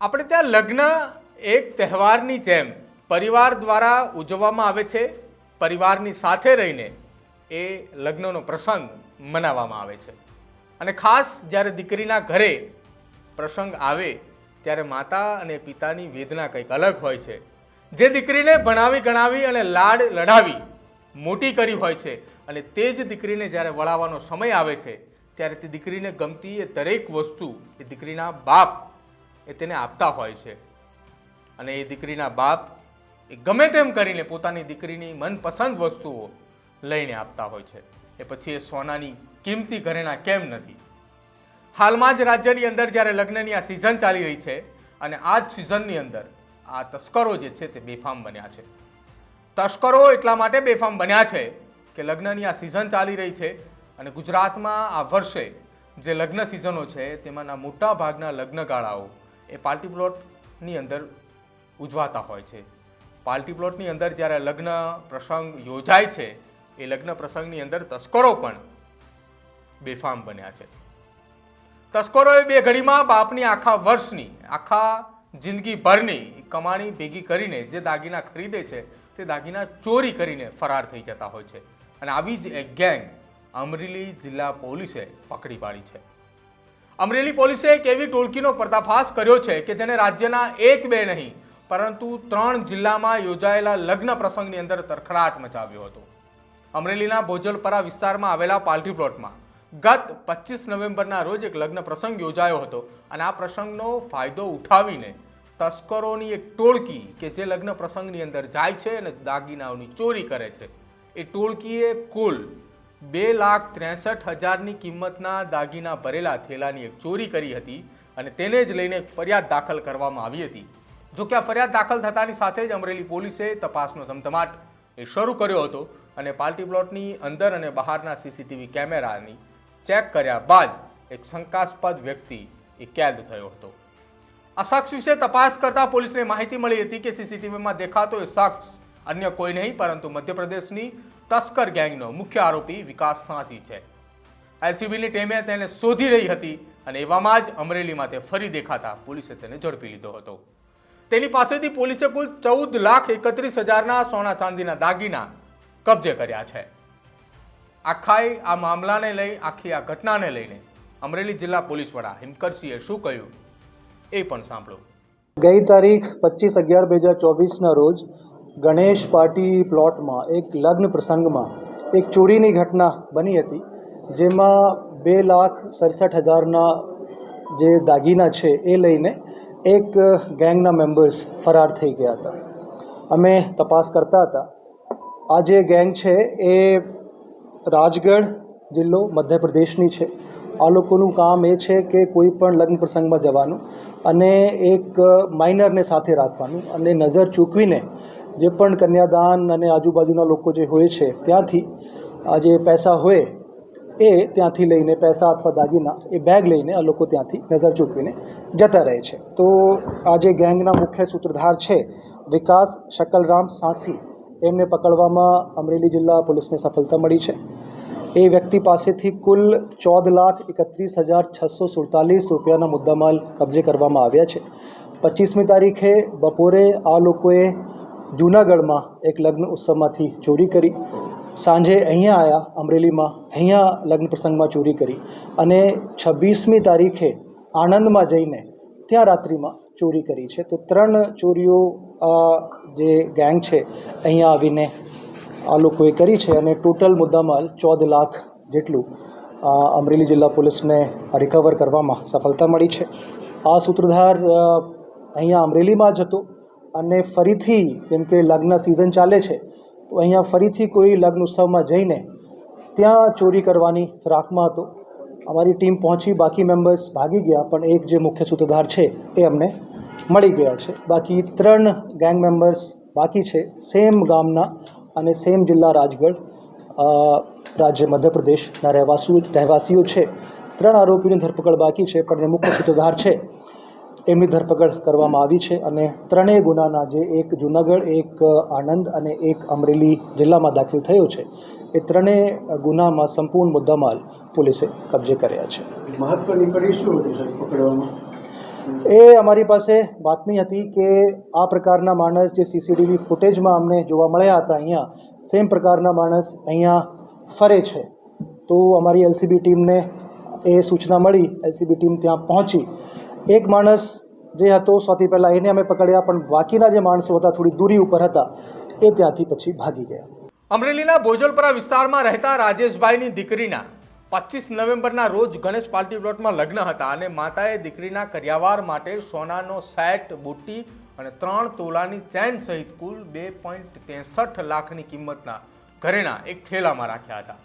આપણે ત્યાં લગ્ન એક તહેવારની જેમ પરિવાર દ્વારા ઉજવવામાં આવે છે. પરિવારની સાથે રહીને એ લગ્નનો પ્રસંગ મનાવવામાં આવે છે. અને ખાસ જ્યારે દીકરીના ઘરે પ્રસંગ આવે ત્યારે માતા અને પિતાની વેદના કંઈક અલગ હોય છે. જે દીકરીને ભણાવી ગણાવી અને લાડ લડાવી મોટી કરી હોય છે અને તે જ દીકરીને જ્યારે વળાવવાનો સમય આવે છે, ત્યારે તે દીકરીને ગમતી એ દરેક વસ્તુ એ દીકરીના બાપ એ તેને આપતા હોય છે. અને એ દીકરીના બાપ એ ગમે તેમ કરીને પોતાની દીકરીની મનપસંદ વસ્તુઓ લઈને આપતા હોય છે. એ પછી એ સોનાની કિંમતી ઘરેણા કેમ નથી? હાલમાં જ રાજ્યની અંદર જ્યારે લગ્નની આ સિઝન ચાલી રહી છે અને આ જ સિઝનની અંદર આ તસ્કરો જે છે તે બેફામ બન્યા છે. તસ્કરો એટલા માટે બેફામ બન્યા છે કે લગ્નની આ સિઝન ચાલી રહી છે અને ગુજરાતમાં આ વર્ષે જે લગ્ન સિઝનો છે તેમાંના મોટા ભાગના લગ્નગાળાઓ એ પાર્ટી પ્લોટની અંદર ઉજવાતા હોય છે. પાર્ટી પ્લોટની અંદર જ્યારે લગ્ન પ્રસંગ યોજાય છે, એ લગ્ન પ્રસંગની અંદર તસ્કરો પણ બેફામ બન્યા છે. તસ્કરોએ બે ઘડીમાં બાપની આખા વર્ષની, આખા જિંદગીભરની કમાણી ભેગી કરીને જે દાગીના ખરીદે છે, તે દાગીના ચોરી કરીને ફરાર થઈ જતા હોય છે. અને આવી જ એક ગેંગ અમરેલી જિલ્લા પોલીસે પકડી પાડી છે. અમરેલી પોલીસે એક એવી ટોળકીનો પર્દાફાશ કર્યો છે કે જેને રાજ્યના એક બે નહીં, પરંતુ ત્રણ જિલ્લામાં યોજાયેલા લગ્ન પ્રસંગની અંદર તરખડાટ મચાવ્યો હતો. અમરેલીના ભોજલપરા વિસ્તારમાં આવેલા પાલ્ટી પ્લોટમાં ગત પચીસ નવેમ્બરના રોજ એક લગ્ન પ્રસંગ યોજાયો હતો અને આ પ્રસંગનો ફાયદો ઉઠાવીને તસ્કરોની એક ટોળકી કે જે લગ્ન પ્રસંગની અંદર જાય છે અને દાગીનાઓની ચોરી કરે છે. એ ટોળકીએ કુલ બે લાખ ત્રેસઠ હજારની કિંમતના દાગીના ભરેલા થેલાની એક ચોરી કરી હતી અને તેને જ લઈને એક ફરિયાદ દાખલ કરવામાં આવી હતી. જો કે આ ફરિયાદ દાખલ થતાની સાથે જ અમરેલી પોલીસે તપાસનો ધમધમાટ એ શરૂ કર્યો હતો અને પાર્ટી પ્લોટની અંદર અને બહારના સીસીટીવી કેમેરાની ચેક કર્યા બાદ એક શંકાસ્પદ વ્યક્તિ એ કેદ થયો હતો. આ શખ્સ વિશે તપાસ કરતા પોલીસને માહિતી મળી હતી કે સીસીટીવીમાં દેખાતો એ શખ્સ અન્ય કોઈ નહીં, પરંતુ મધ્યપ્રદેશની તસ્કર ગેંગનો મુખ્ય આરોપી વિકાસ સાંસી છે. એલસીબીની ટીમે તેને શોધી રહી હતી અને એવામાં જ અમરેલીમાં તે ફરી દેખાતા પોલીસે તેને ઝડપી લીધો હતો. તેની પાસેથી પોલીસે કુલ ચૌદ લાખ એકત્રીસ હજારના સોના ચાંદીના દાગીના કબજે કર્યા છે. આખાઈ આ મામલાને લઈ, આખી આ ઘટનાને લઈને અમરેલી જિલ્લા પોલીસ વડા હિમકરસિંહે શું કહ્યું એ પણ સાંભળો. ગઈ તારીખ પચીસ અગિયાર બે હજાર ચોવીસના રોજ ગણેશ પાર્ટી પ્લોટમાં, એક લગ્ન પ્રસંગમાં, એક ચોરીની ઘટના બની હતી, જેમાં બે લાખ સડસઠ હજારના જે દાગીના છે એ લઈને એક ગેંગના મેમ્બર્સ ફરાર થઈ ગયા હતા. અમે તપાસ કરતા હતા. આ જે ગેંગ છે એ રાજગઢ જિલ્લો મધ્યપ્રદેશની છે. આ લોકોનું કામ એ છે કે કોઈ પણ લગ્ન પ્રસંગમાં જવાનું અને એક માઇનરને સાથે રાખવાનું અને નજર ચૂકવીને જે પણ કન્યાદાન અને આજુબાજુના લોકો જે હોય છે, ત્યાંથી જે પૈસા હોય એ ત્યાંથી લઈને પૈસા અથવા દાગીના એ બેગ લઈને આ લોકો ત્યાંથી નજર ચૂકવીને જતા રહે છે. તો આ જે ગેંગના મુખ્ય સૂત્રધાર છે, વિકાસ શકલરામ સાંસી, એમને પકડવામાં અમરેલી જિલ્લા પોલીસને સફળતા મળી છે. એ વ્યક્તિ પાસેથી કુલ ચૌદ લાખ એકત્રીસ હજાર છસો સુડતાલીસ રૂપિયાના મુદ્દામાલ કબજે કરવામાં આવ્યા છે. પચીસમી તારીખે બપોરે આ લોકોએ જૂનાગઢમાં એક લગ્ન ઉત્સવમાંથી ચોરી કરી. સાંજે અહીંયા આવ્યા અમરેલીમાં અહીંયા લગ્ન પ્રસંગમાં ચોરી કરી અને છવ્વીસમી તારીખે આણંદમાં જઈને ત્યાં રાત્રિમાં ચોરી કરી છે. તો ત્રણ ચોરીઓ જે ગેંગ છે, અહીંયા આવીને આ લોકોએ કરી છે અને ટોટલ મુદ્દામાલ ચૌદ લાખ જેટલું અમરેલી જિલ્લા પોલીસને રિકવર કરવામાં સફળતા મળી છે. આ સૂત્રધાર અહીંયા અમરેલીમાં જ હતો. અને ફરીથી જેમ કે લગ્ન સિઝન ચાલે છે, તો અહીંયા ફરીથી કોઈ લગ્ન ઉત્સવમાં જઈને ત્યાં ચોરી કરવાની ફિરાકમાં હતો. અમારી ટીમ પહોંચી, બાકી મેમ્બર્સ ભાગી ગયા, પણ એક જે મુખ્ય સૂત્રધાર છે એ અમને મળી ગયા છે. બાકી ત્રણ ગેંગ મેમ્બર્સ બાકી છે સેમ ગામના અને સેમ જિલ્લા રાજગઢ રાજ્ય મધ્યપ્રદેશના રહેવાસીઓ રહેવાસીઓ છે. ત્રણ આરોપીની ધરપકડ બાકી છે, પણ મુખ્ય સૂત્રધાર છે એમની ધરપકડ કરવામાં આવી છે અને ત્રણેય ગુનાના જે એક જુનાગઢ એક આણંદ અને એક અમરેલી જિલ્લામાં દાખલ થયો છે એ ત્રણેય ગુનામાં સંપૂર્ણ મુદ્દામાલ પોલીસે કબજે કર્યા છે. મહત્વની કડી શું હતી સાહેબ પકડવામાં? એ અમારી પાસે બાતમી હતી કે આ પ્રકારના માણસ જે સીસીટીવી ફૂટેજમાં અમને જોવા મળ્યા હતા અહીંયા સેમ પ્રકારના માણસ અહીંયા ફરે છે. તો અમારી એલસીબી ટીમને એ સૂચના મળી એલસીબી ટીમ ત્યાં પહોંચી. એક માણસ જે હતો, સૌથી પહેલાં એને અમે પકડ્યા, પણ બાકીના જે માણસો હતા, થોડી દૂરી ઉપર હતા, એ ત્યાંથી પછી ભાગી ગયા. અમરેલીના બોજલપરા વિસ્તારમાં રહેતા રાજેશભાઈની દીકરીના પચીસ નવેમ્બરના રોજ ગણેશ પાર્ટી પ્લોટમાં લગ્ન હતા અને માતાએ દીકરીના કર્યાવાર માટે સોનાનો સેટ, બુટ્ટી અને ત્રણ તોલાની ચેન સહિત કુલ બે પોઈન્ટ ત્રેસઠ લાખની કિંમતના ઘરેણા એક થેલામાં રાખ્યા હતા.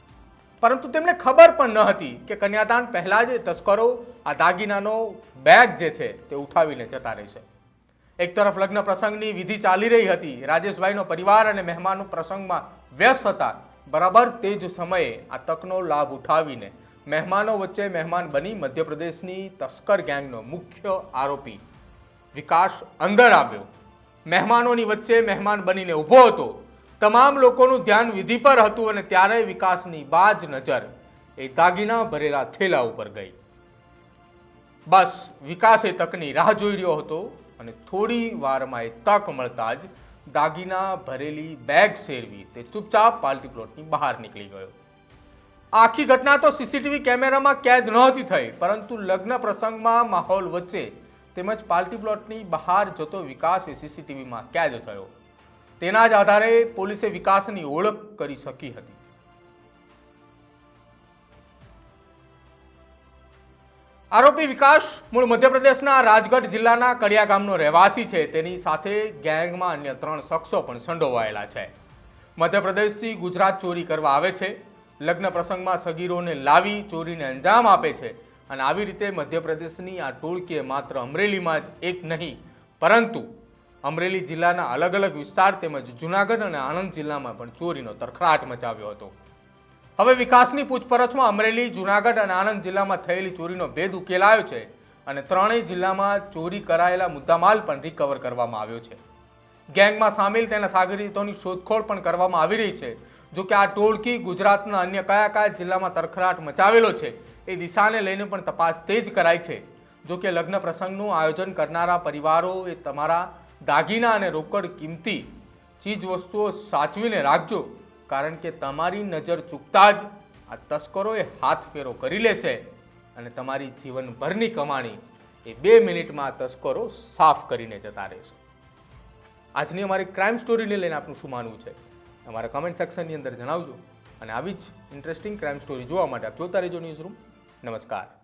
પરંતુ તેમને ખબર પણ ન હતી કે કન્યાદાન પહેલાં જ તસ્કરો આ દાગીનાનો બેગ જે છે તે ઉઠાવીને જતા રહેશે. એક તરફ લગ્ન પ્રસંગની વિધિ ચાલી રહી હતી. રાજેશભાઈનો પરિવાર અને મહેમાનો પ્રસંગમાં વ્યસ્ત હતા. બરાબર તે જ સમયે આ તકનો લાભ ઉઠાવીને મહેમાનો વચ્ચે મહેમાન બની મધ્યપ્રદેશની તસ્કર ગેંગનો મુખ્ય આરોપી વિકાસ અંદર આવ્યો. મહેમાનોની વચ્ચે મહેમાન બનીને ઊભો હતો. તમામ લોકોનું ધ્યાન વિધિ પર હતું અને ત્યારે વિકાસની બાજ નજર એ દાગીના ભરેલા થેલા ઉપર ગઈ. બસ વિકાસ એ તકની રાહ જોઈ રહ્યો હતો અને થોડી વારમાં એ તક મળતા જ દાગીના ભરેલી બેગ શેરવી તે ચૂપચાપ પાર્ટી પ્લોટની બહાર નીકળી ગયો. આખી ઘટના તો સીસીટીવી કેમેરામાં કેદ નહોતી થઈ, પરંતુ લગ્ન પ્રસંગમાં માહોલ વચ્ચે તેમજ પાર્ટી પ્લોટની બહાર જતો વિકાસ એ સીસીટીવીમાં કેદ થયો. તેના જ આધારે પોલીસે વિકાસની ઓળખ કરી શકી હતી. આરોપી વિકાસ મૂળ મધ્યપ્રદેશના રાજગઢ જિલ્લાના કડિયા ગામનો રહેવાસી છે. તેની સાથે ગેંગમાં અન્ય ત્રણ શખ્સો પણ સંડોવાયેલા છે. મધ્યપ્રદેશથી ગુજરાત ચોરી કરવા આવે છે. લગ્ન પ્રસંગમાં સગીરોને લાવી ચોરીને અંજામ આપે છે અને આવી રીતે મધ્યપ્રદેશની આ ટોળકીએ માત્ર અમરેલીમાં જ એક નહીં, પરંતુ અમરેલી જિલ્લાના અલગ અલગ વિસ્તાર તેમજ જુનાગઢ અને આણંદ જિલ્લામાં પણ ચોરીનો તરખડાટ મચાવ્યો હતો. હવે વિકાસની પૂછપરછમાં અમરેલી, જુનાગઢ અને આણંદ જિલ્લામાં થયેલી ચોરીનો ભેદ ઉકેલાયો છે અને ત્રણેય જિલ્લામાં ચોરી કરાયેલા મુદ્દામાલ પણ રિકવર કરવામાં આવ્યો છે. ગેંગમાં સામેલ તેના સાગરીતોની શોધખોળ પણ કરવામાં આવી રહી છે. જો કે આ ટોળકી ગુજરાતના અન્ય કયા કયા જિલ્લામાં તરખડાટ મચાવેલો છે એ દિશાને લઈને પણ તપાસ તેજ કરાઈ છે. જો કે લગ્ન પ્રસંગનું આયોજન કરનારા પરિવારો એ તમારા દાગીના અને રોકડ કિંમતી ચીજ વસ્તુઓ સાચવીને રાખજો, કારણ કે તમારી નજર ચૂકતા જ આ તસ્કરોએ હાથ ફેરો કરી લેશે અને તમારી જીવનભરની કમાણી એ બે મિનિટમાં આ તસ્કરો સાફ કરીને જતા રહેશે. આજની અમારી ક્રાઇમ સ્ટોરીને લઈને આપનું શું માનવું છે? અમારા કમેન્ટ સેક્શનની અંદર જણાવજો અને આવી જ ઇન્ટરેસ્ટિંગ ક્રાઇમ સ્ટોરી જોવા માટે આપ જોતા રહેજો ન્યૂઝ રૂમ નમસ્કાર.